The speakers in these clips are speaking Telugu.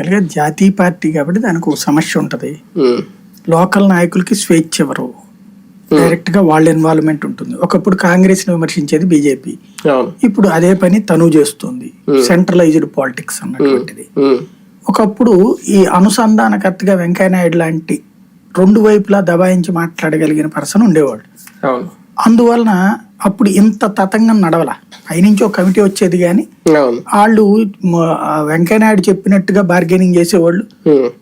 బేసికల్గా జాతీయ పార్టీ కాబట్టి దానికి ఒక సమస్య ఉంటుంది. లోకల్ నాయకులకి స్వేచ్ఛ ఇవ్వరు డైరెక్ట్గా వాళ్ళ ఇన్వాల్వ్మెంట్ ఉంటుంది. ఒకప్పుడు కాంగ్రెస్ని విమర్శించేది బీజేపీ. ఇప్పుడు అదే పని తను చేస్తుంది. సెంట్రలైజ్డ్ పాలిటిక్స్ అన్నటువంటిది. ఒకప్పుడు ఈ అనుసంధానకర్తగా వెంకయ్యనాయుడు లాంటి రెండు వైపులా దబాయించి మాట్లాడగలిగిన పర్సన్ ఉండేవాడు. అందువలన అప్పుడు ఇంత తతంగం నడవల. పైనుంచి ఒక కమిటీ వచ్చేది కానీ వాళ్ళు వెంకయ్యనాయుడు చెప్పినట్టుగా బార్గెనింగ్ చేసేవాళ్ళు.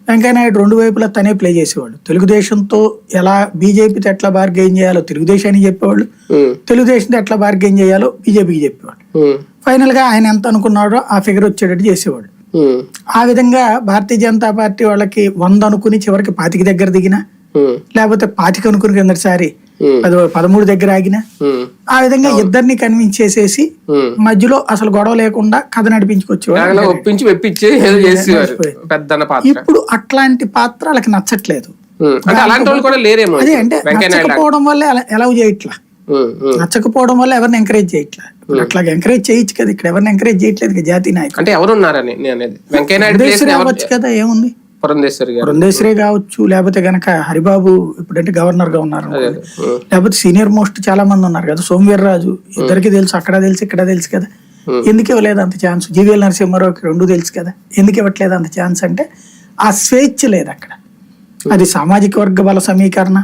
వెంకయ్యనాయుడు రెండు వైపులా తనే ప్లే చేసేవాడు తెలుగుదేశంతో ఎలా బీజేపీతో ఎట్లా బార్గెయిన్ చేయాలో తెలుగుదేశానికి చెప్పేవాళ్ళు. తెలుగుదేశంతో ఎట్లా బార్గెయిన్ చేయాలో బీజేపీకి చెప్పేవాడు ఉమ్, ఫైనల్గా ఆయన ఎంత అనుకున్నాడో ఆ ఫిగర్ వచ్చేటట్టు చేసేవాడు ఆ విధంగా భారతీయ జనతా పార్టీ వాళ్ళకి వంద అనుకుని చివరికి పాతికి దగ్గర దిగినా లేకపోతే పాతిక అనుకుని కిందటిసారి పద పదమూడు దగ్గర ఆగినా. ఆ విధంగా ఇద్దరిని కన్విన్స్ చేసేసి. మధ్యలో అసలు గొడవ లేకుండా కథ ఒప్పించి పాత్ర. ఇప్పుడు అట్లాంటి పాత్ర వాళ్ళకి నచ్చట్లేదు. అదే అంటే నచ్చకపోవడం వల్ల ఎలా చేయట్లా. నచ్చకపోవడం వల్ల ఎవరిని ఎంకరేజ్ చేయట్లా? అట్లా ఎంకరేజ్ చేయొచ్చు కదా ఇక్కడ ఎవరిని ఎంకరేజ్ చేయట్లేదు జాతీయ నాయకులు. అంటే ఎవరు ఉన్నారని నేను వెంకయ్య నాయుడు కదా ఏముంది? పురంధేశ్వరి గారు. పురంధేశ్వరే కావచ్చు లేకపోతే గనక హరిబాబు ఇప్పుడంటే గవర్నర్గా ఉన్నారు. లేకపోతే సీనియర్ మోస్ట్ చాలా మంది ఉన్నారు కదా సోమవీర్రాజు ఇద్దరికి తెలుసు అక్కడ తెలుసు ఇక్కడ తెలుసు కదా. ఎందుకు ఇవ్వలేదు అంత ఛాన్స్ జీవీఎల్ నరసింహారావుకి రెండు తెలుసు కదా. ఎందుకు ఇవ్వట్లేదు అంత ఛాన్స్ అంటే ఆ స్వేచ్ఛ లేదు అక్కడ. అది సామాజిక వర్గ బల సమీకరణ